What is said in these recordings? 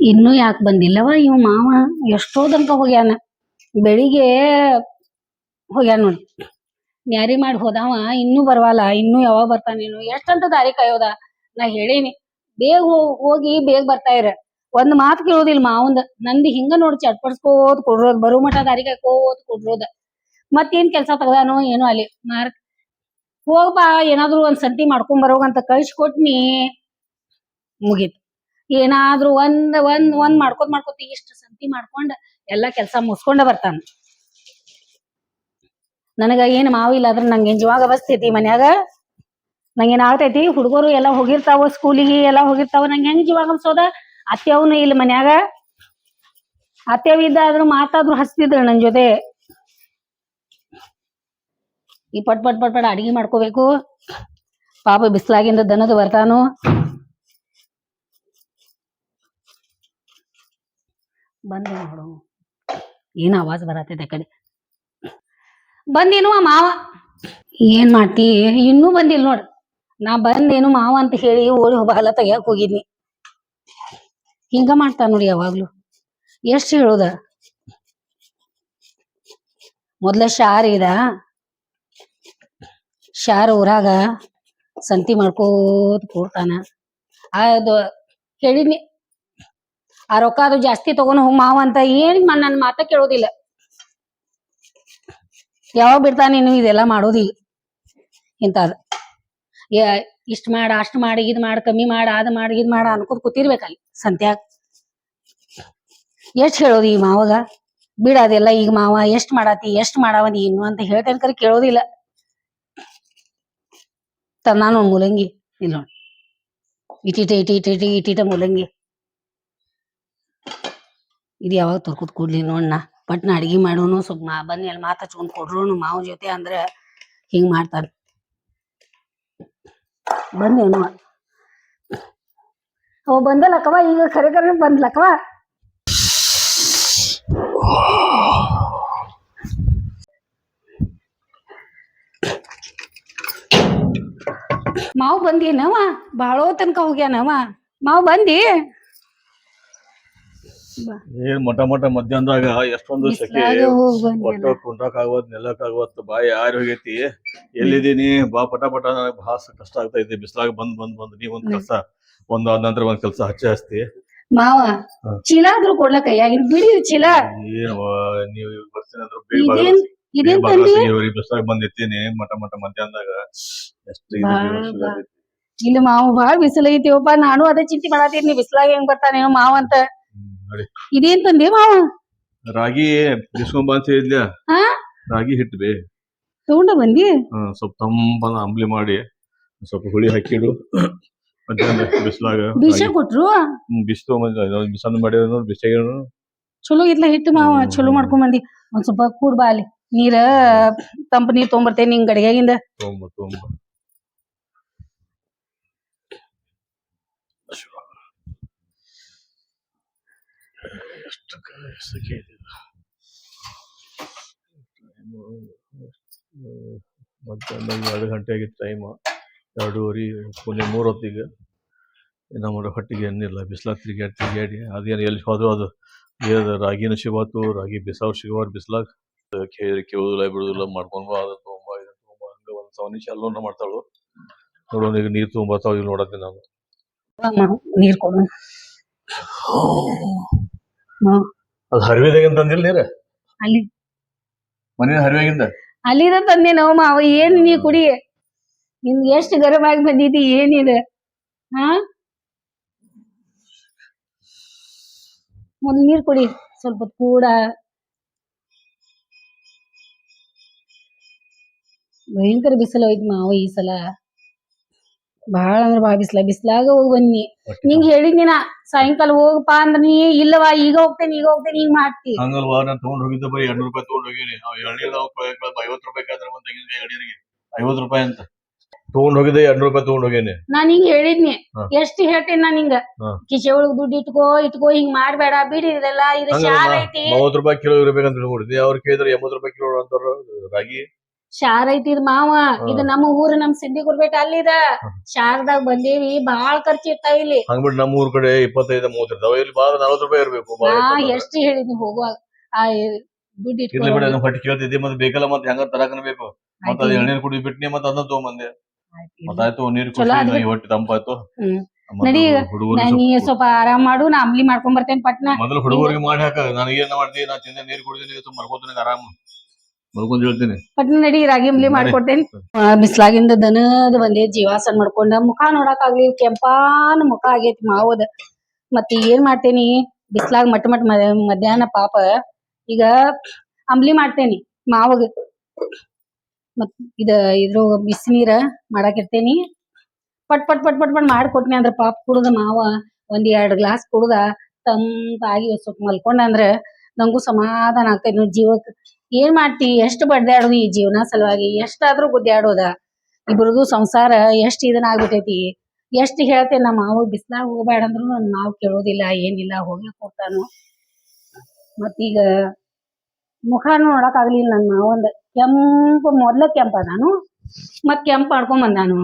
ಇನ್ನೂ ಯಾಕೆ ಬಂದಿಲ್ಲವ? ಇವ ಮಾವ ಎಷ್ಟೋ ತನಕ ಹೋಗ್ಯಾನ? ಬೆಳಿಗ್ಗೆ ಹೋಗ್ಯಾನ ನೋಡಿ. ನ್ಯಾರಿ ಮಾಡಿ ಹೋದಾವ, ಇನ್ನೂ ಬರವಲ್ಲ ಇನ್ನೂ ಯಾವಾಗ ಬರ್ತಾನೇನು ಎಷ್ಟಂತ ದಾರಿ ಕಾಯೋದ? ನಾ ಹೇಳೇನಿ. ಬೇಗ ಹೋಗಿ ಬೇಗ ಬರ್ತಾ ಇರ. ಒಂದ್ ಮಾತು ಕೇಳೋದಿಲ್ಲ ಮಾವಂದ. ನಂದು ಹಿಂಗ ನೋಡಿ ಚಟ್ಪಡ್ಸ್ಕೋದ್ ಕೊಡ್ರೋದ್, ಬರೋ ಮಠ ದಾರಿ ಕಾಯ್ಕೋದ್ ಕೊಡ್ರೋದ. ಮತ್ತೇನ್ ಕೆಲ್ಸ ತಗದಾನೋ ಏನೋ ಅಲ್ಲಿ? ಮಾರ್ಕ್ ಹೋಗ್ಬಾ, ಏನಾದ್ರು ಒಂದ್ ಸಂತಿ ಮಾಡ್ಕೊಂಡ್ ಕಳ್ಸಿ ಕಳ್ಸಿಕೊಟ್ನಿ. ಮುಗೀತು. ಏನಾದ್ರೂ ಒಂದ್ ಒಂದ್ ಒಂದ್ ಮಾಡ್ಕೊತ್ ಮಾಡ್ಕೋತ ಇಷ್ಟ ಸಂತಿ ಮಾಡ್ಕೊಂಡ್ ಎಲ್ಲಾ ಕೆಲ್ಸ ಮುಗಿಸ್ಕೊಂಡ ಬರ್ತಾನ. ನನಗ ಏನ್ ಮಾವಿಲ್ಲ ಆದ್ರ ನಂಗೆ ಜೀವಾಗ ಬಸ್ತೈತಿ ಮನ್ಯಾಗ. ನಂಗೇನ್ ಆಗ್ತೈತಿ? ಹುಡುಗರು ಎಲ್ಲಾ ಹೋಗಿರ್ತಾವ, ಸ್ಕೂಲಿಗೆ ಎಲ್ಲಾ ಹೋಗಿರ್ತಾವ, ನಂಗೆ ಹೆಂಗ್ ಜೀವಾಗ ಅನ್ಸೋದ? ಅತ್ತೆವ್ನು ಇಲ್ಲ ಮನ್ಯಾಗ. ಅತ್ತೆವ್ ಆದ್ರೂ ಮಾತಾದ್ರು ಹಸ್ತಿದ್ರು ನನ್ ಜೊತೆ. ಈ ಪಟ್ ಪಟ್ ಪಟ್ ಪಟ್ ಅಡಿಗೆ ಮಾಡ್ಕೋಬೇಕು. ಪಾಪ ಬಿಸ್ಲಾಗಿಂದ ದನದ ಬರ್ತಾನು. ಬಂದೆ ನೋಡು. ಏನು ಆವಾಜ್ ಬರತೈತೆ ಆ ಕಡೆ. ಬಂದೇನು ಆ ಮಾವ? ಏನ್ ಮಾಡ್ತಿ? ಇನ್ನೂ ಬಂದಿಲ್ಲ ನೋಡ್. ನಾ ಬಂದೇನು ಮಾವ ಅಂತ ಹೇಳಿ ಓಡಿ ಹೋಗಲ್ಲ ತೆಗಿಯಕ್ ಹೋಗಿದ್ನಿ. ಹಿಂಗ ಮಾಡ್ತಾನ ನೋಡಿ ಯಾವಾಗ್ಲೂ. ಎಷ್ಟ್ ಹೇಳೋದ? ಮೊದ್ಲ ಶಾರ್ ಇದ. ಶಾರ್ ಊರಾಗ ಸಂತಿ ಮಾಡ್ಕೋತ ಕೂಡ್ತಾನ. ಅದು ಕೇಳಿದ್ನಿ ಆ ರೊಕ್ಕ ಅದು ಜಾಸ್ತಿ ತಗೊಂಡ್ ಹೋಗ್ ಮಾವ ಅಂತ ಏನ್ ನನ್ನ ಮಾತ ಕೇಳೋದಿಲ್ಲ. ಯಾವಾಗ ಬಿಡ್ತಾನೆ ನೀನು ಇದೆಲ್ಲ ಮಾಡೋದಿ ಇಂತಾದ ಇಷ್ಟ ಮಾಡ, ಅಷ್ಟ್ ಮಾಡಿ, ಇದ್ ಮಾಡ, ಕಮ್ಮಿ ಮಾಡ ಅದ್ ಮಾಡ, ಇದ್ ಮಾಡ ಅನ್ಕೋತ ಕೂತಿರ್ಬೇಕಲ್ಲಿ ಸಂತ್ಯಾಗ. ಎಷ್ಟ್ ಹೇಳೋದಿ ಈ ಮಾವಾಗ? ಬಿಡ ಅದೆಲ್ಲ ಈಗ ಮಾವ, ಎಷ್ಟ್ ಮಾಡಾತಿ, ಎಷ್ಟ್ ಮಾಡಾವ ನೀನು ಅಂತ ಹೇಳ್ತೇನೆ ಕರೆ ಕೇಳೋದಿಲ್ಲ. ತಂದಾನು ಮೂಲಂಗಿ. ಇಲ್ಲ ನೋಡಿ. ಇಟಿಟ ಇಟಿ ಇಟಿ ಇಟಿ ಇಟಿಟ ಮೂಲಂಗಿ. ಇದು ಯಾವಾಗ ತರ್ಕೊತ್ ಕೂಡ್ಲಿ ನೋಡ್ನ ಪಟ್ನ ಅಡಿಗೆ ಮಾಡೋನು ಸ್ವಲ್ಪ ಮಾ ಬನ್ನಿ, ಅಲ್ಲಿ ಮಾತು ಹಚ್ಕೊಂಡು ಕೊಡ್ರೂನು ಮಾವ ಜೊತೆ ಅಂದ್ರೆ ಹಿಂಗ್ ಬನ್ನಿ ಬಂದೇನು ಅವ ಬಂದಲ್ಲಕ್ಕವ, ಈಗ ಕರೆ ಕರೆ ಬಂದ್ಲಕ್ಕವ? ಮಾವು ಬಂದೇನವ ಬಾಳೋ ತನಕ ಹೋಗ್ಯಾನವ ಮಾವು ಬಂದಿ? ಏನ್ ಮೊಟ್ಟ ಮೊಟ್ಟ ಮಧ್ಯಾಹ್ನದಾಗ ಎಷ್ಟೊಂದು ಸೆಕೆ. ಬಿಸ್ಲಾಗ ಹೋಗ್ ಒಟ್ಟ ಆಗೋದ ಕುಂಟಾಕ್ ಆಗವತ್ ನೆಲಕ್ ಆಗವತ್ ಬಾಯಿ ಯಾರು ಹೋಗೈತಿ. ಎಲ್ಲಿದೀನಿ ಬಾ ಪಟ ಪಟ ನನಗ್ ಭಾಳ ಕಷ್ಟ ಆಗ್ತೈತಿ. ಬಿಸ್ಲಾಗ ಬಂದ್ ಬಂದ್ ಬಂದ್ ನೀ ಒಂದ್ ಕೆಲ್ಸ ಒಂದ್ ಆದ ನಂತರ ಒಂದ್ ಕೆಲ್ಸ ಹಚ್ಚಿ ಹಚ್ತಿ. ಮಾವ ಹ. ಚೀಲ ಆದ್ರೂ ಕೊಡ್ಲಕ್ಕ? ಯಾಗಿನ್ ಬಿಡಿ ಚೀಲ. ಏನ್ ನೀವ್ ಬರ್ತೀನಿ ಅಂದ್ರ ಬೇಗ ಬಾಗಲ- ಇದೇನ್ ಇದೇನ್ ಬೇಗ ಬಾಗಲ ತಂದಿ ತೆಗಿಯೋರಿ, ಬಿಸ್ಲಾಗ ಬಂದ್ ನಿಂತೀನಿ ಮಟ ಮಟ ಮಧ್ಯಾಹ್ನದಾಗ ಎಷ್ಟು. ಇಲ್ಲ ಮಾವು ಬಾಳ ಬಿಸಿಲ ಐತಿವಪ್ಪ ನಾನು ಅದೇ ಚಿಂತೆ ಮಾಡತ್ತೀನಿ ಬಿಸಿಲಾಗ ಹೆಂಗ್ ಬರ್ತಾನೆ ಮಾವ ಅಂತ. ಇದೇನ್ ತಂದೆ ಮಾವ? ರಾಗಿ ಬಿಸ್ಕೊಂಡ್ ಬಂತ ಹೇಳಿದ್ಲ. ಹಾ? ರಾಗಿ ಹಿಟ್ಟು ಬೇ ತಗೊಂಡ ಬಂದಿ? ಸ್ವಲ್ಪ ತಂಪನ ಅಂಬ್ಲಿ ಮಾಡಿ ಸ್ವಲ್ಪ ಹುಳಿ ಹಾಕಿಡು. ಮಧ್ಯಾಹ್ನ ಬಿಸ್ಲಾಗ ಬಿಸಿ ಕೊಟ್ರು? ಬಿಸಿಲು ಬಿಸಿಲು ಬಿಸನ್ ನೋಡಿ ಬಿಸಿಯಾಗ ಚಲೋ ಇರ್ಲ ಹಿಟ್ಟು ಮಾವ ಚಲೋ ಮಾಡ್ಕೊಂಡ್ ಬಂದಿ. ಒಂದ್ ಸ್ವಲ್ಪ ಕೂಡ್ ಬಾ ಅಲ್ಲಿ. ನೀರ ತಂಪ ನೀರ್ ತೊಗೊಂಬರ್ತೇನೆ ನಿಂಗ್ ಗಡಿಗ್ಯಾಗಿಂದ ತೊಗೊಂಬ ತೊಗೊಂಬ. ಮಧ್ಯಾಹ್ನ ಎರಡು ಗಂಟೆ ಆಗಿತ್ತು ಟೈಮ್ ಎರಡೂವರೆ ಕೊನೆ ಮೂರು ಹೊತ್ತಿಗೆ ನಮ್ಮ ಹೊಟ್ಟಿಗೆ ಏನಿಲ್ಲ, ಬಿಸಿಲಾಗ ತಿರುಗಾಡಿ ತಿರುಗಾಡಿ ಅದೇನು ಎಲ್ಲಿ ಹೋದ್ರು ಅದು. ರಾಗಿನ ಸಿಗೋತು ರಾಗಿ ಬಿಸಾವ್ ಸಿಗೋರು ಬಿಸ್ಲಾಗ. ಕೇಳಿ ಕೇಳುದಿಲ್ಲ ಬಿಡುದಿಲ್ಲ ಮಾಡ್ಕೊಂಡು ಅದು ತೊಗೊಂಬ ಇದನ್ನ ತೊಗೊಂಬ ಹಂಗ ಒಂದ್ ಸವನಿಶ್ ಅಲ್ಲೋನ ಮಾಡ್ತಾಳು. ನೋಡೋಣ ಈಗ ನೀರ್ ತೊಗೊಂಬರ್ತಾವ ಇಲ್ಲಿ ನೋಡತ್ತೀನಿ ನಾನು. ನೀರ್ ಕೊಡು. ಅದು ಹರಿವೆದಾಗಿಂದ ತಂದಿಲ್ಲ ನೀರ? ಅಲ್ಲಿ. ಮನೆ ಹರಿವೆಗಿಂದ? ಅಲ್ಲಿದ ತಂದೆ ನಾವು ಮಾವ ಏನ್ ನೀ ಕುಡಿ? ನಿಮ್ಗೆ ಎಷ್ಟು ಗರಂ ಆಗಿ ಬಂದಿದಿ ಏನಿದೆ? ಹಾ? ಒಂದ್ ನೀರ್ ಕುಡಿ ಸ್ವಲ್ಪ ಕೂಡ ಭಯಂಕರ ಬಿಸಿಲು ಐತಿ ಮಾವ ಈ ಸಲ. ಬಾಳ ಅಂದ್ರ ಬಾಳ ಬಿಸಿಲ. ಬಿಸಿಲಾಗ ಹೋಗಿ ಬನ್ನಿ. ನಿಂಗ್ ಹೇಳಿದ್ನಿ ನಾ ಸಾಯಂಕಾಲ ಹೋಗಪ್ಪ ಅಂದ್ರ ನೀ ಇಲ್ಲವಾ ಈಗ ಹೋಗ್ತೇನೆ ಈಗ ಹೋಗ್ತೇನೆ ಹಿಂಗ್ ಮಾಡ್ತಿ. ಹಂಗಲ್ವಾ ನಾನು ತಗೊಂಡ್ ಹೋಗಿದ್ದ ಬರೀ ಎರಡ್ನೂರು ರೂಪಾಯಿ ತಗೊಂಡ್ ಹೋಗಿನಿ. ಎಳ್ನೀರ್ ಐವತ್ತು ರೂಪಾಯಿ ಕಾದ್ರೆ ಒಂದ್ ತೆಂಗಿನಕಾಯಿ ಎಳ್ನೀರಿಗೆ. ಐವತ್ತು ರೂಪಾಯಿ ಅಂತ. ತಗೊಂಡ್ ಹೋಗಿದ್ದೆ ಎರಡ್ನೂರು ರೂಪಾಯಿ ತಗೊಂಡ್ ಹೋಗೇನಿ. ನಾನ್ ಹಿಂಗ್ ಹೇಳಿದ್ನಿ. ಎಷ್ಟ್ ಹೇಳ್ತೇನೆ ನಾನ್ ಹಿಂಗ. ಕಿಶೆ ಒಳಗ್ ದುಡ್ಡು ಇಟ್ಕೋ ಇಟ್ಕೋ ಹಿಂಗ್ ಮಾಡ್ಬೇಡ ಬಿಡಿ ಇದೆಲ್ಲ ಇದು ಶಾಲ ಐತಿ. ಮೂವತ್ತು ರೂಪಾಯಿ ಕಿಲೋ ಇರ್ಬೇಕಂತ ಹೇಳ್ಬಿಡ್ತೀನಿ ಅವ್ರು ಕೇಳಿದ್ರೆ ಎಂಬತ್ತು ರೂಪಾಯಿ ಕಿಲೋ ಅಂತಾರ ರಾಗಿ. ಶಾರ ಐತಿ ಇದ್ ಮಾವ ಇದು ನಮ್ಮ ಊರು ನಮ್ ಸಿಂಧಿ ಗುರ್ಬೇಟ ಅಲ್ಲಿದ ಶಾರದಾಗ ಬಂದೇವಿ ಬಾಳ್ ಖರ್ಚು ಇರ್ತಾವ ಇಲ್ಲಿ. ಹಂಗ್ಬಿಟ್ಟು ನಮ್ಮ ಊರ್ ಕಡೆ ಇಪ್ಪತ್ತೈದು ಮೂವತ್ತು ಇರ್ತಾವ. ಇಲ್ಲಿ ಬಾಳ ನಲ್ವತ್ತು ರೂಪಾಯಿ ಇರ್ಬೇಕು ನಾ. ಎಷ್ಟು ಹೇಳಿದ್ನಿ ಹೋಗುವಾಗ ಆ ದುಡ್ಡು ಇರ್ಲಿ ಇಟ್ಕೊಂಡು ಬಿಡ ಹೊಟ್ಟಿ ಕೇಳ್ತಿದ್ದೆ ಮತ್ತೆ ಬೇಕಲ್ಲ ಮತ್ತೆ ಹೆಂಗ ತರಕನ ಬೇಕು ಮತ್ತೆ ಅದು ಎಳ್ನೀರ್ ಕುಡಿ ಬಿಟ್ನಿ ಮತ್ತೆ ಅದನ್ನ ತಗೊಂಬಂದೆ. ಮತ್ತಾಯ್ತು ನೀರ್ ಚಲೋ ಆದ್ವಿ. ನಂಗೆ ಹೊಟ್ಟಿ ತಂಪಾಯ್ತು. ಹ್ಮ್. ನಡಿ ಈಗ. ನಾ ನೀ ಸ್ವಲ್ಪ ಆರಾಮ್ ಮಾಡು ನಾ ಅಂಬ್ಲಿ ಮಾಡ್ಕೊಂಡ್ ಬರ್ತೇನೆ ಪಟ್ನ. ಮೊದಲು ಹುಡುಗರಿಗೆ ಮಾಡಿ ಹಾಕ ಏನ್ ಮಾಡ್ತೀನಿ ನಾ ತಿಂದ ನೀರ್ ಕುಡಿದ್ರೆ ಮರ್ಕೋತೀನಿ ಆರಾಮ್. ಮಲ್ಕೊಂಡ್ ಹೇಳ್ತೀನಿ. ಪಟ್ನ ನಡಿ ರಾಗಿ ಅಂಬ್ಲಿ ನಡಿ. ಮಾಡ್ಕೊಡ್ತೇನೆ. ಬಿಸ್ಲಾಗಿಂದ ದನದ ಬಂದೇ ಜೀವಾಸನ್ ಮಾಡ್ಕೊಂಡ ಮುಖ ನೋಡಕ್ ಆಗ್ಲಿ ಕೆಂಪಾನ ಮುಖ ಆಗೇತಿ ಮಾವದ. ಮತ್ತೆ ಏನ್ ಮಾಡ್ತೇನಿ ಬಿಸ್ಲಾಗ ಮಟ್ ಮಟ್ ಮಧ್ಯಾಹ್ನ ಪಾಪ ಈಗ ಅಂಬ್ಲಿ ಮಾಡ್ತೇನಿ ಮಾವಗ. ಮತ್ ಇದ ಇದ್ರ ಬಿಸಿನೀರ ಮಾಡಾಕಿರ್ತೇನಿ. ಪಟ್ ಪಟ್ ಪಟ್ ಪಟ್ ಪಟ್ ಮಾಡ್ಕೊಟ್ನಿ ಅಂದ್ರ ಪಾಪ ಕುಡ್ದ ಮಾವ ಒಂದ್ ಎರಡ್ ಗ್ಲಾಸ್ ಕುಡ್ದ ತಂಪಾಗಿ ಒಂದ್ ಸ್ವಲ್ಪ ಮಲ್ಕೊಂಡ ಅಂದ್ರ ನಂಗೂ ಸಮಾಧಾನ ಆಗ್ತೈತಿ ನೋಡ್ ಜೀವಕ್ ಏನ್ ಮಾಡ್ತಿ? ಎಷ್ಟು ಬಡ್ದಾಡೋದು ಈ ಜೀವನ ಸಲುವಾಗಿ? ಎಷ್ಟಾದ್ರೂ ಗುದ್ದಾಡೋದ? ಇಬ್ರದು ಸಂಸಾರ ಎಷ್ಟ್ ಇದನ್ನ ಆಗ್ಬಿಟ್ಟೈತಿ? ಎಷ್ಟ್ ಹೇಳ್ತೇನೆ ನಮ್ಮ ಮಾವ, ಬಿಸ್ಲಾಗ ಹೋಗ್ಬೇಡ ಅಂದ್ರು ನನ್ ಮಾವ್ ಕೇಳೋದಿಲ್ಲ, ಏನಿಲ್ಲ, ಹೋಗಿ ಕೊಡ್ತಾನು. ಮತ್ತೀಗ ಮುಖಾನು ನೋಡಕ್ ಆಗ್ಲಿಲ್ಲ ನನ್ ಮಾವಂದ. ಕೆಂಪು, ಮೊದ್ಲ ಕೆಂಪ ನಾನು ಮತ್ ಕೆಂಪ್ ಮಾಡ್ಕೊಂಡ್ ಬಂದಾನು.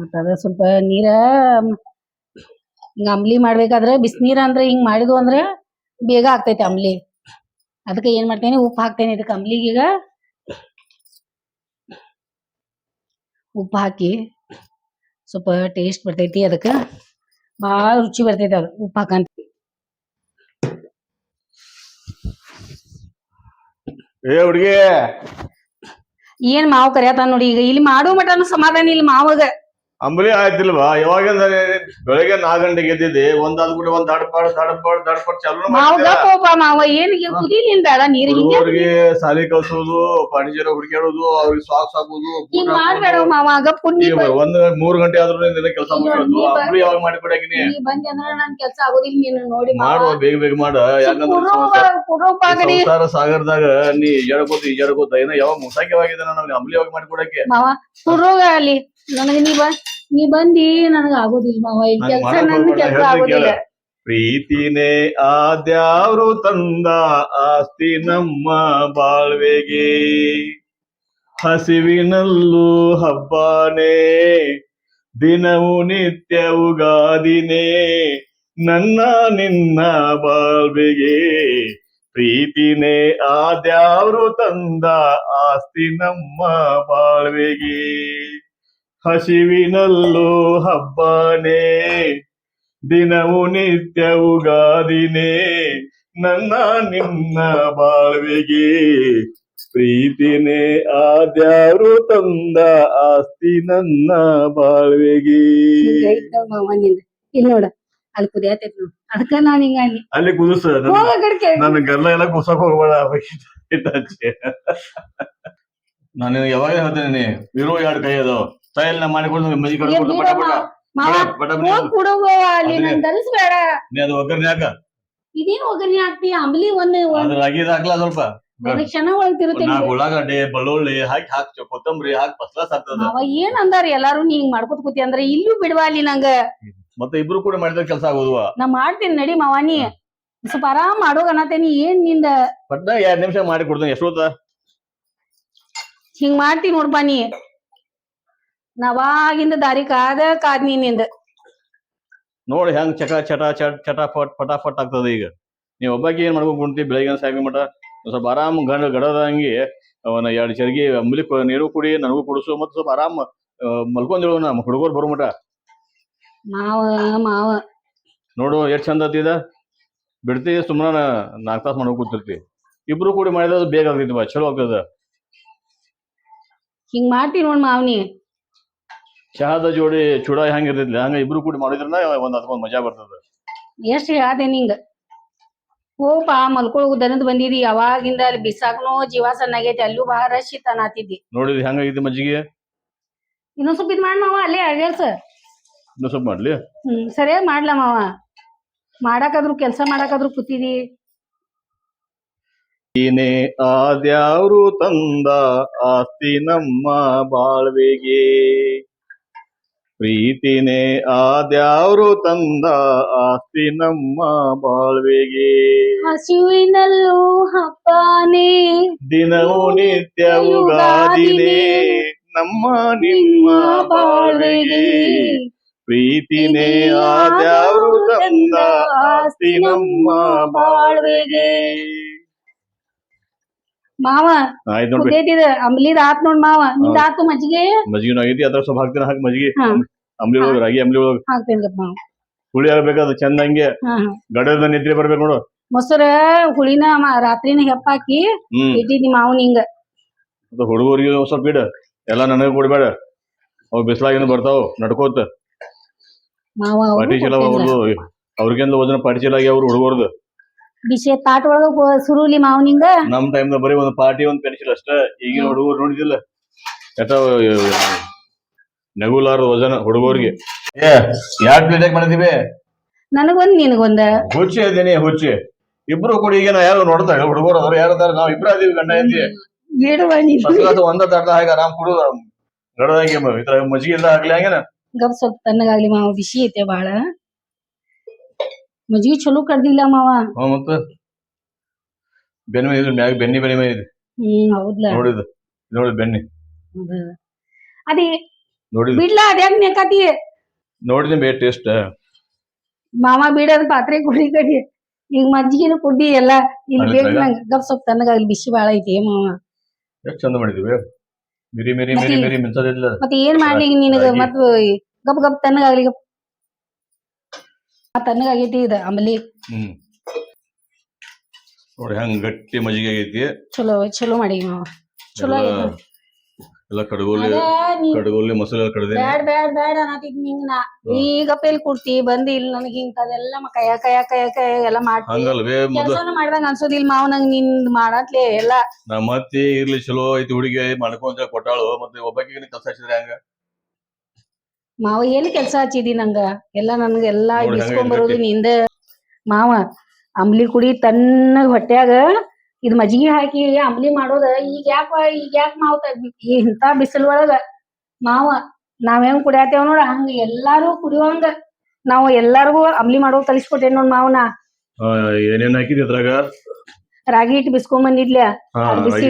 ಮತ್ತ ಸ್ವಲ್ಪ ನೀರ ಹಿಂಗ ಅಂಬ್ಲಿ ಮಾಡ್ಬೇಕಾದ್ರೆ ಬಿಸಿನೀರ್ ಅಂದ್ರೆ ಹಿಂಗ್ ಮಾಡಿದ್ವು ಅಂದ್ರೆ ಬೇಗ ಆಗ್ತೈತಿ ಅಂಬ್ಲಿ. ಅದಕ್ಕೆ ಏನ್ ಮಾಡ್ತೇನೆ ಉಪ್ಪು ಹಾಕ್ತೇನೆ ಇದಕ್ಕೆ ಅಂಬ್ಲಿಗೆ ಈಗ. ಉಪ್ಪು ಹಾಕಿ ಸ್ವಲ್ಪ ಟೇಸ್ಟ್ ಬರ್ತೈತಿ ಅದಕ್ಕೆ. ಭಾಳ ರುಚಿ ಬರ್ತೈತಿ ಅದು ಉಪ್ಪು ಹಾಕಂತ. ಏ ಹುಡುಗಿ. ಏನ್ ಮಾವು ಕರಿಯತ್ತ ನೋಡಿ ಈಗ. ಇಲ್ಲಿ ಮಾಡೋ ಮಟನು ಸಮಾಧಾನ ಇಲ್ಲಿ ಮಾವಗ. ಅಂಬಲಿ ಆಯ್ತಿಲ್ವಾ? ಯಾವಾಗಿಂದ ಬೆಳಗ್ಗೆ ನಾಲ್ಕು ಗಂಟೆಗೆ ಎದ್ದಿದ್ದೆ ಒಂದಾದ ಕೂಡ ಒಂದ್ ದಡ್ಪಾಡ್ ದಡ್ಪಾಡ್ ದಡ್ಪಾಡ್ ಚಾಲು ಮಾವ ಗಪ್ಪ ಮಾವ ಏನ್ ಈಗ ಕುದೀಲಿನ್ ಬೇಡ ನೀರು ಹಿಂಗೆ ಹುಡುಗರಿಗೆ ಸಾಲಿ ಕಲ್ಸೋದು ಪಣಿಜರ ಹುಡುಕಾಡೋದು ಅವ್ರಿಗೆ ಸಾಕ್ಸ್ ಹಾಕೋದು ಹಿಂಗ್ ಮಾಡ್ಬೇಡ ಮಾವ ಗಪ್ ನೀ ಈಗ ಒಂದ್ ಮೂರ್ ಗಂಟೆ ಆದ್ರೂ ನಿನ್ನ ಕೆಲಸ ಮಾಡೋದು ಅಂಬಲಿ ಯಾವಾಗ ಮಾಡಿಕೊಡಕಿನಿ? ನೀ ಬಂದಿ ಅಂದ್ರ ನನ್ ಕೆಲಸ ಆಗೋದಿಲ್ಲ ನೀನು ನೋಡಿ ಮಾಡುವ ಬೇಗ ಬೇಗ ಮಾಡ. ಯಾಕಂದ್ರೆ ಸಂಸಾರ ಸಾಗರದಾಗ ನೀ ಈಜಾಡ್ಕೋತ ಈಜಾಡ್ಕೋತ ಏನೋ ಯಾವಾಗ ಮುಸಾಕ್ಯವಾಗಿದೆ ನಮ್ಗೆ ಅಂಬಲಿ ಯಾವಾಗ ಮಾಡಿಕೊಡಕ್ಕೆ ಮಾವ ಕುಡ್ರೋಗ ಅಲ್ಲಿ. ನನಗ ನೀ ಬ ನೀ ಬಂದಿ ನನಗ ಆಗೋದಿಲ್ಲ ಮಾವ. ಇಲ್ಲಿ ಕೆಲ್ಸ ನನ್ ಕೆಲ್ಸ ಆಗೋದಿಲ್ಲ. ಪ್ರೀತಿನೇ ಆದ್ಯಾವ್ರು ತಂದ ಆಸ್ತಿ ನಮ್ಮ ಬಾಳ್ವೆಗೆ. ಹಸಿವಿನಲ್ಲೂ ಹಬ್ಬನೇ ದಿನವು ನಿತ್ಯ ಉಗಾದಿನೇ ನನ್ನ ನಿನ್ನ ಬಾಳ್ವೆಗೆ. ಪ್ರೀತಿನೇ ಆದ್ಯಾವ್ರು ತಂದ ಆಸ್ತಿ ನಮ್ಮ ಬಾಳ್ವೆಗೆ. ಹಸಿವಿನಲ್ಲೂ ಹಬ್ಬನೇ. ದಿನವು ನಿತ್ಯ ಉಗಾದಿನೇ. ನನ್ನ ನಿನ್ನ ಬಾಳ್ವೆಗೆ ಪ್ರೀತಿನೇ. ಆದ್ಯಾರು ತಂದ ಆಸ್ತಿ ನನ್ನ ಬಾಳ್ವೆಗೆ. ಇಲ್ಲಿ ನೋಡ ಅಲ್ಲಿ ಕುದಿಯತೈತಿ ನೋಡ್. ಅದಕ್ಕ ನಾನ್ ಹಿಂಗ ಅಲ್ಲಿ ಅಲ್ಲಿ ಕುದಿಸ ನನ್ನ ಗಲ್ಲ ಎಲ್ಲ ಕುಸಕ್ ಹೋಗ್ಬೇಡ ನಾನು ಯಾವಾಗ ಹೇಳ್ತೇನೆ ಇರೋ ಎರಡು ಕೈ ಅದು ಸ್ಟೈಲ್ನ ಮಾಡಿಕೊಂಡು ಕಡ್ಕೊಂಡು ಏ ಕೊಡ್ತು ಬಿಡ ಪಟ ಪಟ. ಬಡ- ಬಡ ಬಡ ಹೋಗ್ ಕುಡುವ ಅಲ್ಲಿ ನನ್ ದಲ್ಸ್ಬೇಡ. ನೀ ಅದು ಒಗ್ಗರಣೆ ಹಾಕ. ಇದೇನ್ ಒಗ್ಗರಣೆ ಹಾಕ್ತಿ? ಅಂಬ್ಲಿ ಒಂದ್ ಅದ್ರ ಅಗಿದ ಹಾಕ್ಲಾ ಸ್ವಲ್ಪ. ತಿರುತ್ತೇನೆ ಉಳ್ಳಾಗಡ್ಡೆ ಬೆಳ್ಳುಳ್ಳಿ ಹಾಕಿ ಹಾಕಿ ಕೊತ್ತಂಬರಿ ಹಾಕಿ ಫಸ್ಲಾಸ್ ಆಗ್ತದ ಅವ ಏನ್ ಅಂದಾರ? ಎಲ್ಲಾರು ನೀ ಹಿಂಗ್ ಮಾಡ್ಕೊತ ಕೂತಿ ಅಂದ್ರ ಇಲ್ಲೂ ಬಿಡವಾ ಅಲ್ಲಿ ನಂಗ? ಮತ್ತೆ ಇಬ್ರು ಕೂಡ ಮಾಡಿದ್ರೆ ಕೆಲಸ ಆಗೋದುವ? ನಾ ಮಾಡ್ತೀನಿ ನಡಿ ಮಾವಾನಿ ಸ್ವಲ್ಪ ಆರಾಮ್ ಮಾಡೋಗ ಅನ್ನತೇನಿ ಏನ್ನಿಂದ? ಬಟ್ ಎರಡ್ ನಿಮಿಷ ಮಾಡಿ ಕೊಡ್ತೇನೆ ಎಷ್ಟೊತ್ತ ಹಿಂಗ್ ಮಾಡ್ತೀನಿ ನೋಡ್ಬಾ ನೀ. ನಾವಾಗಿಂದ ದಾರಿ ಕಾದ ಕಾದ್ ನೀನಿಂದ. ನೋಡಿ ಹೆಂಗ್ ಚಟ ಚಟ ಚಟ ಚಟಾಫಟ್ ಫಟಾಫಟ್ ಆಗ್ತದ ಈಗ. ನೀವ್ ಒಬ್ಬಾಕಿ ಏನ್ ಮಾಡ್ಬೇಕು ಕುಂತಿ ಬೆಳಗ್ಗೆ ಸಾಯಂಕಾಲ ಮಟ ಸ್ವಲ್ಪ ಆರಾಮ್ ಗಂಡ ಗಡದಂಗಿ ಅವನ ಎರಡು ಚರ್ಗಿ ಅಂಬಲಿ ನೀರು ಕುಡಿ ನನಗೂ ಕುಡಿಸು ಮತ್ತೆ ಸ್ವಲ್ಪ ಆರಾಮ್ ಮಲ್ಕೊಂಡಿರೋ ನಮ್ಮ ಹುಡುಗರು ಬರೋ ಮಟ. ಮಾವ ಮಾವ. ನೋಡು ಎಷ್ಟ್ ಚಂದ ಆತಿದ ಬಿಡ್ತಿ ಸುಮ್ಮನ ನಾಲ್ಕು ತಾಸು ಮಾಡ್ಕೊಂಡ್ ಕೂತಿರ್ತಿ. ಇಬ್ರು ಕೂಡಿ ಮಾಡಿದ್ರೆ ಬೇಗ ಆಗ್ತೈತಿ ಬಾ ಚಲೋ ಆಗ್ತದ. ಹಿಂಗ್ ಮಾಡ್ತೀನಿ ನೋಡ್ ಮಾವ್ ನೀ ಚಹಾದ ಜೋಡಿ ಚೂಡ ಹೆಂಗ್ ಇರ್ತೈತಿ ಹಂಗ ಇಬ್ರು ಕೂಡಿ ಮಾಡಿದ್ರನ ಒಂದ್ ಅದಕ್ಕೊಂದ್ ಮಜಾ ಬರ್ತದ. ಎಷ್ಟ್ ಹೇಳ್ದೆ ನಿಂಗ? ಹೋಪ ಮಲ್ಕೊಳಗು ದನದ್ ಬಂದಿದಿ. ಅವಾಗಿಂದ ಅಲ್ಲಿ ಬಿಸಾಕ್ನೋ ಜೀವ ಸಣ್ಣಾಗೈತಿ ಅಲ್ಲೂ ಬಹಳ ರಶ್ ಇತ್ತ ನಾತಿದ್ದಿ ನೋಡಿದ್ ಹೆಂಗಾಗೈತಿ ಮಜ್ಜಿಗೆ? ಇನ್ನೊಂದ್ ಸ್ವಲ್ಪ ಇದ್ ಮಾಡ್ ಮಾವ ಅಲ್ಲೇ ಸರ್ ಇನ್ನೊಂದ್ ಸ್ವಲ್ಪ ಮಾಡ್ಲಿ? ಹ್ಮ್ ಸರಿಯಾಗಿ ಮಾಡ್ಲ ಮಾವ. ಮಾಡಾಕಾದ್ರು ಕೆಲ್ಸ ಮಾಡಾಕಾದ್ರು ಕೂತಿದಿ. ಏನೇ ಆದ್ಯಾವ್ರು ತಂದ ಆಸ್ತಿ ನಮ್ಮ ಬಾಳ್ವೆಗೆ. ಪ್ರೀತಿನೇ ಆದ್ಯಾವ್ರು ತಂದ ಆಸ್ತಿ ನಮ್ಮ ಬಾಳ್ವೆಗೆ. ಹಸುವಿನಲ್ಲೂ ಹಬ್ಬನೇ ದಿನವೂ ನಿತ್ಯ ಉಗಾದಿನೇ ನಮ್ಮ ನಿಮ್ಮ ಬಾಳ್ವೆಗೆ. ಪ್ರೀತಿನೇ ಆದ್ಯಾವ್ರು ತಂದ ಆಸ್ತಿ ನಮ್ಮ ಬಾಳ್ವೆಗೆ. ಮಾವ ಆಯ್ತು ನೋಡ್ರಿ ಕುದ್ದೇತಿದ ಅಂಬ್ಲಿದ ಆತ್ ನೋಡ್ ಮಾವ. ನಿಂದ ಆತು ಮಜ್ಜಿಗೆ? ಮಜ್ಜಿಗೆ ಆಗೈತಿ ಅದ್ರ ಸ್ವಲ್ಪ ಹಾಕ್ತೀನಿ ಹಾಕಿ ಮಜ್ಜಿಗೆ. ಹಾ. ಅಂಬ್ಲಿ ಒಳಗೆ ರಾಗಿ ಅಂಬ್ಲಿ ಒಳಗ ಮಾವ. ಹುಳಿ ಆಗ್ಬೇಕಾದ ಚಂದಂಗೆ ಹಾ ಹಾ. ಗಡದ ನಿದ್ರೆ ಬರ್ಬೇಕು ನೋಡು. ಮೊಸರ ಹುಳಿನ ಮ- ರಾತ್ರಿನ ಹೆಪ್ಪಾಕಿ ಹ್ಮ್. ಇಟ್ಟಿದ್ನಿ ಮಾವನ್ ಹಿಂಗ. ಅದು ಹುಡುಗರಿಗೆ ಒಂದ್ ಸ್ವಲ್ಪ ಇಡ. ಎಲ್ಲ ನನಗೆ ಕೊಡ್ಬೇಡ. ಅವ್ ಬಿಸ್ಲಾಗಿನ ಬರ್ತಾವ ನಡ್ಕೋತ. ಮಾವ ಅವ್ರು ಪಾಟಿ ಚೀಲ ಕೊಟ್ಟಿಲ್ಲ. ಅವ್ರದ್ದು ಅವ್ರಿಗೆಂದ ವಜನ ಪಾಟಿ ಚೀಲ ಆಗಿ ಅವ್ರು ಹುಡುಗರ್ದು. ಬಿಸಿ ತಾಟ್ ಒಳಗ ಸುರುಲಿ ಮಾವನಿಂಗ ನಮ್ ಟೈಮ್ ಬರೀ ಒಂದ್ ಪಾರ್ಟಿ ಒಂದ್ ಪೆನ್ಸಿಲ್ ಅಷ್ಟ. ಈಗಿನ ಹುಡುಗರು ನೋಡಿದಿಲ್ಲ ಎಟ ನಗುಲಾರ ವಜನ ಹುಡುಗರಿಗೆ. ಏ ಯಾಕೆ ಪ್ಲೇಟಾಗಿ ಮಾಡಿದೀವಿ ನನಗೊಂದ್ ನಿನಗೊಂದ. ಹುಚ್ಚಿ ಇದ್ದೀನಿ ಹುಚ್ಚಿ. ಇಬ್ರು ಕೂಡ ಈಗ ಯಾರು ನೋಡ್ತಾರೆ ಹುಡುಗರು ಅದ್ರ ಯಾರು ಅದಾರ ನಾವ್ ಇಬ್ರು ಅದೀವಿ ಗಂಡ ಹೆಂಡತಿ. ಬೇಡವಾ ನೀನು? ಒಂದ ತಡ್ದ ಹಾಗೆ ಆರಾಮ್ ಕುಡು ಗಡದಾಗಿ ಈ ತರ ಮಜ್ಜಿಗೆ ಇಲ್ಲ ಆಗ್ಲಿ ಹಂಗೇನ? ಗಪ್ ಸ್ವಲ್ಪ ತಣ್ಣಗಾಗ್ಲಿ ಮಾವ ಬಿಸಿ ಐತೆ ಬಾಳ. ಮಜ್ಜಿಗೆ ಚಲೋ ಕಡ್ದಿಲ್ಲ ಮಾವ. ಹ್ಞೂ ಮತ್ತ? ಬೆನ್ನಿ ಇದ್ರ ಮ್ಯಾಗ ಬೆನ್ನಿ ಬೆನ್ನಿ ಮೇಲೆ ಇದೆ ಹ್ಮ್ ಹೌದ್ಲ. ನೋಡಿದ ನೋಡಿ ಬೆನ್ನಿ ಹೌದು. ಅದೇ ನೋಡಿದ. ಬಿಡ್ಲ ಅದ್ಯಾಕ್ ನೇಕಾತಿ ನೋಡಿದ ಬೇ ಟೇಸ್ಟ್. ಮಾವ ಬಿಡದ್ ಪಾತ್ರೆ ಕುಡಿ ಕಡಿ. ಈಗ ಮಜ್ಜಿಗೆನು ಕುಡ್ಡಿ ಎಲ್ಲ ಇಲ್ಲಿ ಅಲ್ಲಿ. ನಂಗೆ ಗಪ್ ಸ್ವಲ್ಪ ಅಲ್ಲಿ ಬಿಸಿ ಬಾಳ ಐತಿ ಮಾವ. ಎಷ್ಟು ಚಂದ ಮಾಡಿದಿವಿ ಮಿರಿ ಮಿರಿ ಮಿರಿ ಮಿರಿ ಮಿಂಚದಿಲ್ಲ ಮತ್ತೆ ಏನ್ ಮಾಡ್ಲಿ ಈಗ ನಿನಗ? ರಾಗಿ. ಮತ್ ಗಪ್ ಗಪ್ ಆಗ್ಲಿ ಗಪ್ ತಣ್ಣಗಾಗೈತಿ ಇದ ಆಮೇಲೆ ಹ್ಮ್. ನೋಡಿ ಹೆಂಗ್ ಗಟ್ಟಿ ಮಜ್ಜಿಗೆ ಆಗೈತಿ. ಚಲೋ ಚಲೋ ಮಾಡಿ ನಾವು ಚಲೋ ಎಲ್ಲ- ಆಗೈತಿ. ಎಲ್ಲ ಕಡಗೋಲಿ ಅದ ನೀ ಕಡಗೋಲಿ ಮೊಸರು ಕಡ್ದೇನಿ. ಬ್ಯಾಡ್ ಬ್ಯಾಡ್ ಬ್ಯಾಡ್ ಅನ್ನತಿದ್ ನಿಂಗ್ ನಾ. ಈಗ ಪೇಲ್ ಕೊಡ್ತಿ ಬಂದಿ ಇಲ್ಲಿ ನನಗೆ ಇಂಥದೆಲ್ಲ ಮ- ಕೈಯ ಕೈಯ ಕೈಯ ಕೈಯ ಎಲ್ಲ ಮಾಡ್ತಿ. ಹಂಗಲ್ವೇ ಮೊದಲು ಕೆಲಸನ ಮಾಡ್ದಂಗ ಅನ್ಸೋದಿಲ್ಲ ಮಾವ ನಂಗ್ ನಿನ್ ಮಾಡತ್ಲೆ ಎಲ್ಲ. ನಮ್ಮ ಅತ್ತಿ ಇರ್ಲಿ ಚಲೋ ಐತಿ ಹುಡುಗಿ ಮಾಡ್ಕೊಂತ ಕೊಟ್ಟಾಳು. ಮತ್ತೆ ಒಬ್ಬಾಕಿಗೆ ಕೆಲಸ ಹಚ್ಚಿದ್ರೆ ಹಂಗ? ಮಾವ ಎಲ್ಲಿ ಕೆಲ್ಸ ಹಚ್ಚಿದಿ ನಂಗ? ಎಲ್ಲಾ ನನ್ಗ ಎಲ್ಲಾ ಬಿಸ್ಕೊಂಡ್ ಇಸ್ಕೊಂಡ್ ಬರೋದು. ನಿಂದ. ಮಾವ ಅಂಬ್ಲಿ ಕುಡಿ ತನ್ನ ಹೊಟ್ಯಾಗ ಇದ್ ಮಜ್ಗಿ ಹಾಕಿ ಅಂಬ್ಲಿ ಮಾಡೋದ. ಈಗ ಯಾಕ ಈಗ ಯಾಕ ಮಾವ ಇಂತ ಬಿಸಿಲ್ ಒಳಗ? ಮಾವ ನಾವ್ ಹೆಂಗ್ ಕುಡಿಯತೇವ್ ನೋಡ ಹಂಗ ಎಲ್ಲಾರು ಕುಡಿಯೋಂಗ ನಾವು ಎಲ್ಲಾರ್ಗು ಅಂಬ್ಲಿ ಮಾಡೋದ್ ಕಲಿಸ್ಕೊಟ್ಟೇನ್ ನೋಡ್ ಮಾವನ. ಏನೇನ್ ಹಾಕಿದ್ರಾಗ ಅದ್ರಾಗ? ರಾಗಿ ಹಿಟ್ಟು ಬಿಸ್ಕೊಂಡ್ ಬಂದಿದ್ಲ ಬಿಸಿ-.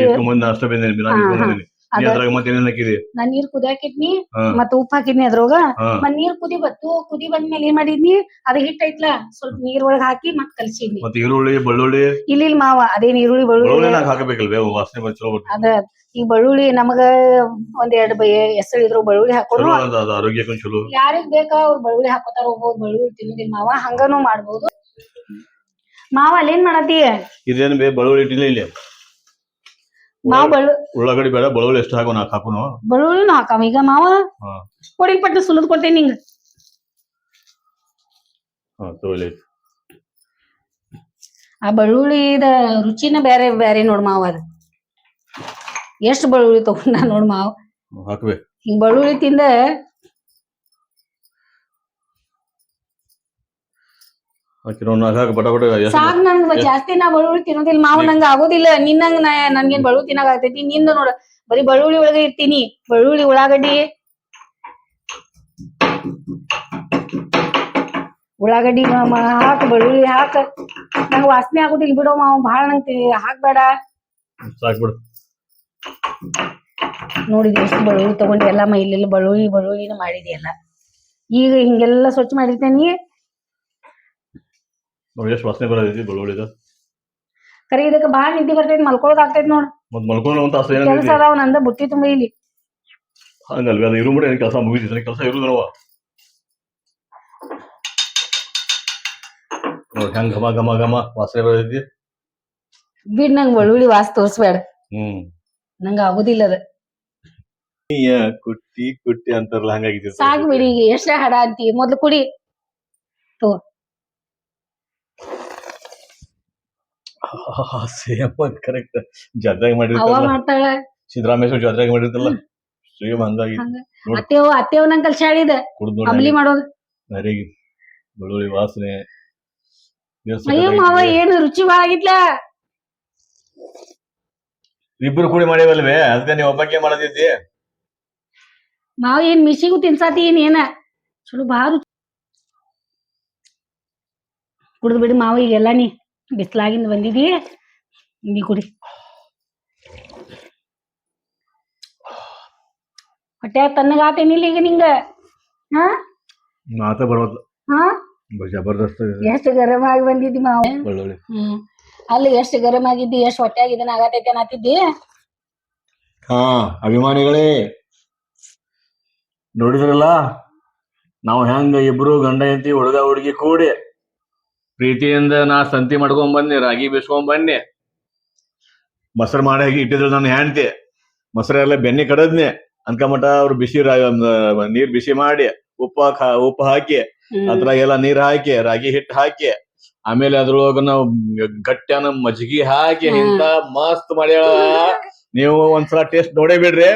ಬಂದೇನಿ. ಅದ್ರಾಗ ಮತ್ತೆ ಏನೇನ್ ಹಾಕಿದಿ? ನಾನ್ ನೀರ್ ಕುದಿಯಾಕಿದ್ನಿ ಹಾ. ಮತ್ತ ಉಪ್ಪ ಹಾಕಿದ್ನಿ ಅದ್ರೊಳಗ ಹಾ. ಮತ್ ನೀರ್ ಕುದಿ ಬತ್ತು ಕುದಿ ಬಂದ್ಮೇಲೆ ಏನ್ ಮಾಡಿದ್ನಿ ಅದ ಹಿಟ್ ಐತ್ಲ ಸ್ವಲ್ಪ ನೀರ್ ಒಳಗ್ ಹಾಕಿ ಮತ್ ಕಲ್ಸಿದ್ನಿ. ಮತ್ತೆ ಈರುಳ್ಳಿ ಬೆಳ್ಳುಳ್ಳಿ? ಇಲ್ಲಿ ಇಲ್ಲಿ ಮಾವ ಅದೇನ್ ಈರುಳ್ಳಿ ಬೆಳ್ಳುಳ್ಳಿ. ಬೆಳ್ಳುಳ್ಳಿ ನಾಕ್ ಹಾಕಬೇಕಲ್ವೇ? ವಾಸನೆ ಬಂದ್ ಚಲೋ ಬರ್ತದೆ ಅದ ಈ ಬೆಳ್ಳುಳ್ಳಿ ನಮಗ ಒಂದ್ ಎರಡ್ ಬೈ ಹೆಸರು ಇದ್ರು ಬೆಳ್ಳುಳ್ಳಿ ಹಾಕೋರು ಚಲೋ ಅದ ಅದು ಆರೋಗ್ಯಕ್ಕೂ ಚಲೋ. ಯಾರಿಗ್ ಬೇಕಾ ಅವ್ರು ಬೆಳ್ಳುಳ್ಳಿ ಹಾಕೋತಾರ ಹೋಗ್ಬೋದು ಬೆಳ್ಳುಳ್ಳಿ ತಿನ್ನೋದಿಲ್ಲ ಮಾವ ಹಂಗನು ಮಾಡ್ಬೋದು. ಮಾವ ಅಲ್ಲೇನ್ ಮಾಡತಿ ಇದೇನ್ ಬೇ ಬೆಳ್ಳುಳ್ಳಿ ಇಟ್ಟಿಲ್ಲ ಇಲ್ಲಿ? ಮಾವ ಉಳ್ಳಾಗಡ್ಡಿ ಬೇಡ ಬೆಳ್ಳುಳ್ಳಿ ಎಷ್ಟು ಹಾಕೋ ನಾಕ್ ಹಾಕೋನು ಬಳುವಳಿ ಹಾಕಾವ ಈಗ ಮಾವ ಕೊಡಿನ ಕೊಡಿ ಪಟ್ಟು ಸುಲಿದ್ ಕೊಡ್ತೇನೆ ನಿಂಗ. ಆ ಬೆಳ್ಳುಳ್ಳಿದ ರುಚಿನ ಬೇರೆ ಬೇರೆ ನೋಡ್ ಮಾವ ಅದ. ಎಷ್ಟ್ ಬೆಳ್ಳುಳ್ಳಿ ತಗೊಂಡ ನೋಡ್ ಮಾವ. ಹಾಕ್ಬೇಕು ಹಿಂಗ್ ಬೆಳ್ಳುಳ್ಳಿ ತಿಂದ ಹಾಕಿ ನಾಕ್ ಹಾಕಿ ಬಟ ಬಟ ಎಷ್ಟು ಸಾಕ್ ನಂಗ್ ಜಾಸ್ತಿ ನಾ ಬಳುಳಿ ತಿನ್ನೋದಿಲ್ಲ. ಮಾವ ನಂಗ ಆಗೋದಿಲ್ಲ. ನಿನ್ನಂಗ ನನ್ಗೇನ್ ಬಳುಳಿ ತಿನ್ನಾಗ ಆಗ್ತೈತಿ. ನಿಂದ ನೋಡ. ಬರೀ ಬೆಳ್ಳುಳ್ಳಿ ಒಳಗ ಇರ್ತೀನಿ. ಬಳುಳಿ ಉಳ್ಳಾಗಡ್ಡಿ. ಉಳ್ಳಾಗಡ್ಡಿ ಹಾಕ್ ಬೆಳ್ಳುಳ್ಳಿ ಹಾಕ. ನಂಗ ವಾಸನೆ ಆಗೋದಿಲ್ಲ ಬಿಡೋ ಮಾವ. ಬಹಳ ನಂಗ್ ಹಾಕ್ಬೇಡ. ನೋಡಿದ್ ಎಷ್ಟು ಬೆಳ್ಳುಳ್ಳಿ ತಗೊಂಡಿ. ಎಲ್ಲ ಮೈ ಇಲ್ಲೆಲ್ಲ ಬೆಳ್ಳುಳ್ಳಿ ಮಾಡಿದೆಯಲ್ಲ. ಮಾಡಿದ್ಯಲ್ಲ ಈಗ ಹಿಂಗೆಲ್ಲ ಸ್ವಚ್ಛ ಮಾಡಿರ್ತೇನಿ ನೋಡಿ ಎಷ್ಟು ವಾಸನೆ ಬರೋದೈತಿ ಬೆಳ್ಳುಳ್ಳಿದ ಕರೆ ಇದಕ್ಕೆ ಭಾಳ ನಿದ್ದೆ ಬರ್ತೈತಿ ಮಲ್ಕೊಳಕ್ ಆಗ್ತೈತಿ ನೋಡ್. ಮತ್ ಮಲ್ಕೊಂಡು ಅಂತ ತಾಸು ಕೆಲಸ ಅದಾವ ನಂದ ಬುಟ್ಟಿ ತುಂಬ ಇಲ್ಲಿ. ಹಂಗಲ್ವೇ ಅದು ಇರು ಬಿಡ ಕೆಲಸ ಮುಗಿದಿತ್ತು ಕೆಲಸ ಇರುದು ನೋವ ನೋಡಿ ಹೆಂಗ್ ಘಮ ಘಮ ಘಮ ವಾಸನೆ ಬರೋದೈತಿ ಬಿಡ್ ನಂಗ್ ಬೆಳ್ಳುಳ್ಳಿ ವಾಸ ತೋರಿಸ್ಬೇಡ. ಹ್ಮ್. ನಂಗ ಆಗುದಿಲ್ಲ ಅದ. ಕುಟ್ಟಿ ಕುಟ್ಟಿ ಅಂತಾರಲ್ಲ ಹಂಗಾಗಿದೆ ಸಾಕ್ ಬಿಡಿ ಈಗ ಎಷ್ಟ ಹಡ ಅಂತಿ ಮೊದ್ಲು ಕುಡಿ. ಸೇಮ್ ಕರೆಕ್ಟ್ ಜಾತ್ರೆಗೆ ಅವ ಮಾಡಿರ್ತಾರಲ್ಲ. ಮಾಡ್ತಾಳ. ಸಿದ್ದರಾಮೇಶ್ವರ ಜಾತ್ರೆಗೆ ಮಾಡಿರ್ತಾರಲ್ಲ. ಸೇಮ್ ಹಂಗಾಗಿ. ಹಂಗ. ಅತ್ತೇವ್ ಅತ್ತೇವ್ ನಂಗ್ ಕಲ್ಸಾಡಿದ ಕುಡ್ದು ಅಂಬ್ಲಿ ನೋಡಿ ಮಾಡೋದು. ಬೆಳ್ಳುಳ್ಳಿ ವಾಸನೆ. ಅಯ್ಯೋ. ಮಾವ ಏನ್ ರುಚಿ ಬಾಳ ಆಗಿತ್ಲ. ಇಬ್ರು ಕೂಡಿ ಮಾಡಿವಲ್ವೇ? ಅದಕ್ಕೆ ನೀವು ಒಬ್ಬಕ್ಕೆ ಮಾಡದಿದ್ದಿ? ಮಾವ ಏನ್ ಮಿಸಿಗೂ ತಿನ್ಸಾತಿ ಏನ್ ಏನ? ಚಲೋ ಬಾರು ಕುಡ್ದು ಬಿಡಿ ಮಾವ ಈಗ ನೀ. ಬಿಸ್ಲಾಗಿಂದ ಬಂದಿದಿ ನೀ ಕುಡಿ. ಹೊಟ್ಟೆ ತನ್ನಗಾತೇನಿಲ್ಲ ಈಗ ನಿಂಗ? ಹಾ? ಮಾತ ಬರೋದು ಹಾ? ಜಬರ್ದಸ್ತ್. ಎಷ್ಟು ಗರಂ ಆಗಿ ಬಂದಿದ್ದಿ ಮಾವ? ಒಳ್ಳೊಳ್ಳೆ ಹ್ಮ್. ಅಲ್ಲಿ ಎಷ್ಟು ಗರಮ್ ಆಗಿದ್ದಿ ಎಷ್ಟು ಹೊಟ್ಟೆ ಇದನ್ನ ಆಗತೈತೆ ಅನ್ನತ್ತಿದ್ದಿ ಹಾ ಅಭಿಮಾನಿಗಳೇ. ನೋಡಿದ್ರಲ್ಲ ನಾವು ಹೆಂಗ ಇಬ್ರು ಗಂಡ ಹೆಂಡತಿ ಹುಡುಗ ಹುಡುಗಿ ಕೂಡಿ ಪ್ರೀತಿಯಿಂದ ನಾ ಸಂತಿ ಮಾಡ್ಕೊಂಡ್ ಬನ್ನಿ ರಾಗಿ ಬಿಸ್ಕೊಂಡ್ ಬನ್ನಿ. ಮೊಸರು ಮಾಡಿ ಇಟ್ಟಿದ್ರು ನನ್ನ ಹೆಂಡತಿ. ಮೊಸರೆಲ್ಲ ಬೆನ್ನಿ ಕಡದ್ನೆ. ಅನ್ಕಮಟ ಅವ್ರು ಬಿಸಿ ನೀರ್ ಬಿಸಿ ಮಾಡಿ ಉಪ್ಪ ಹಾಕ- ಉಪ್ಪು ಹಾಕಿ ಹ್ಮ್. ಅದ್ರಾಗೆಲ್ಲ ನೀರ್ ಹಾಕಿ ರಾಗಿ ಹಿಟ್ಟು ಹಾಕಿ ಆಮೇಲೆ ಅದ್ರೊಳಗ ನಾವು ಗಟ್ಟನ ಮಜ್ಗಿ ಹಾಕಿ. ಇಂತ ಮಸ್ತ್ ಮಾಡ್ಯಾಳ. ನೀವು ಒಂದ್ಸಲ ಟೇಸ್ಟ್ ನೋಡೇ ಬಿಡ್ರಿ.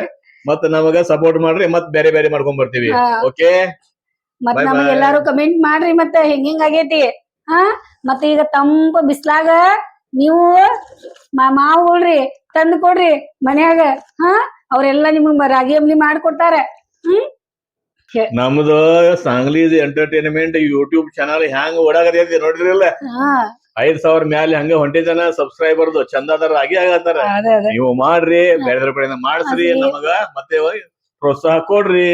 ಮತ್ ನಮಗ ಸಪೋರ್ಟ್ ಮಾಡ್ರಿ ಮತ್ ಬೇರೆ ಬೇರೆ ಮಾಡ್ಕೊಂಡ್ ಬರ್ತೀವಿ. ಓಕೆ ಮತ್ Bye ನಮಗ್ ಎಲ್ಲಾರು ಕಮೆಂಟ್ ಮಾಡ್ರಿ ಮತ್ತ ಹೆಂಗ್ ಆಗೈತಿ. ಹಾ? ಮತ್ತ ಈಗ ತಂಪ ಬಿಸ್ಲಾಗ ನೀವು ಮಾವುಗಳ್ರಿ ತಂದು ಕೊಡ್ರಿ ಮನ್ಯಾಗ ಹಾ? ಅವ್ರೆಲ್ಲಾ ನಿಮಗ್ ರಾಗಿ ಅಂಬ್ಲಿ ಮಾಡ್ಕೊಡ್ತಾರ. ಹ್ಮ್? ನಮ್ದು ಸಾಂಗ್ಲಿ ಎಂಟರ್ಟೈನ್ಮೆಂಟ್ ಯೂಟ್ಯೂಬ್ ಚಾನಲ್ ಹ್ಯಾಂಗ್ ನೋಡ್ರಿಲ್ಲ ಹಾ. ಐದ್ ಸಾವಿರ ಮ್ಯಾಲೆ ಹಂಗ ಹೊಂಟಿದನ ಸಬ್ಸ್ಕ್ರೈಬರ್ದು ಚಂದಾದಾರ ಆಗಿ ಆಗತ್ತಾರ ನೀವು ಮಾಡ್ರಿ ಬೇರೆ ಕಡೆಯಿಂದ ಮಾಡಿಸ್ರಿ ನಮಗ ಮತ್ತೆ ಪ್ರೋತ್ಸಾಹ ಕೊಡ್ರಿ.